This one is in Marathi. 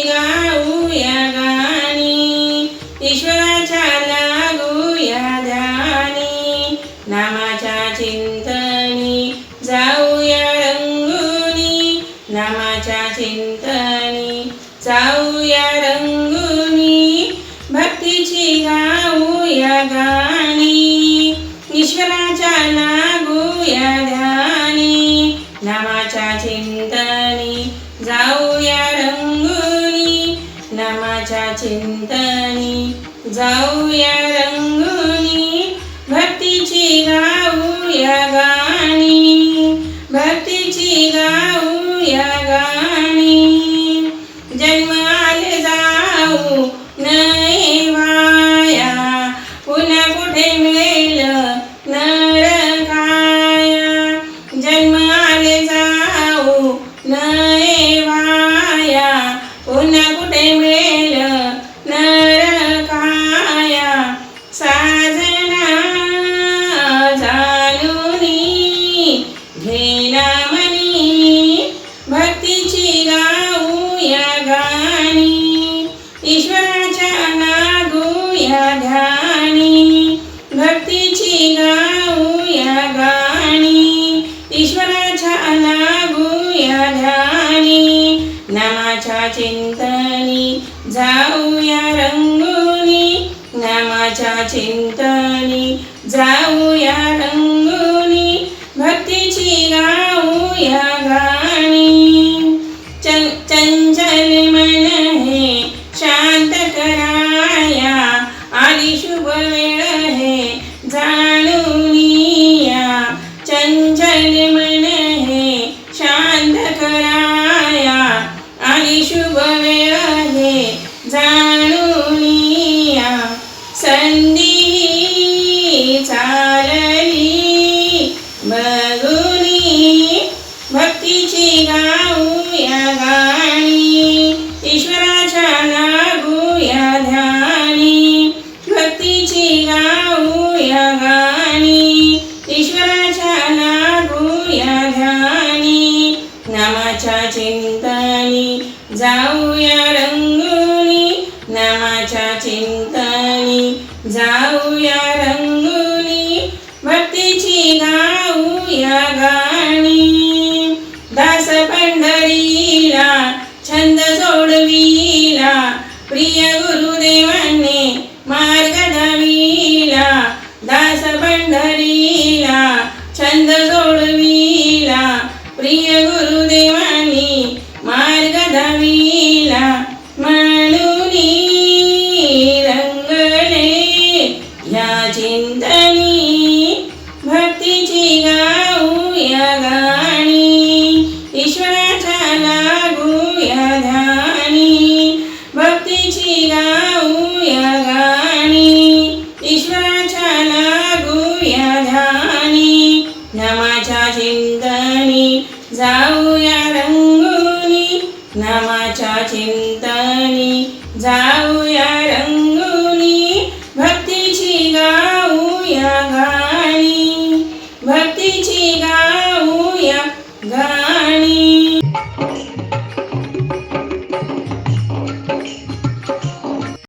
गाऊया गाणी ईश्वराच्या ध्यानी नामाच्या चिंतनी रंगुनी नामाच्या चिंतनी रंगुनी भक्तीची गाणी ईश्वराच्या नामाच्या चिंतनी जाऊया रंगू ना माझ्या चिंतनी जाऊया रंग या गाणी ईश्वराच्या नागूया ध्यानी भक्तीची गाऊया गाणी ईश्वराच्या नागूया ध्यानी नामाच्या चिंतनी जाऊया रंगुनी नामाच्या चिंतनी जाऊया रंगुनी भक्ती संधी चालली बघुनी भक्तीची गाऊया गाणी ईश्वराच्या लागूया ध्यानी. भक्तीची गाऊया गाणी ईश्वराच्या लागूया ध्यानी. नामाच्या चिंतनी जाऊया जाऊया रंगुनी भक्तीची गाऊया गाणी. दास पंढरीला छंद सोडविला प्रिय गुरुदेवाने मार्ग दाविला दास पंढरीला छंद सोडविला प्रिय गुरुदेवानी जाऊया रंगोली नामाच्या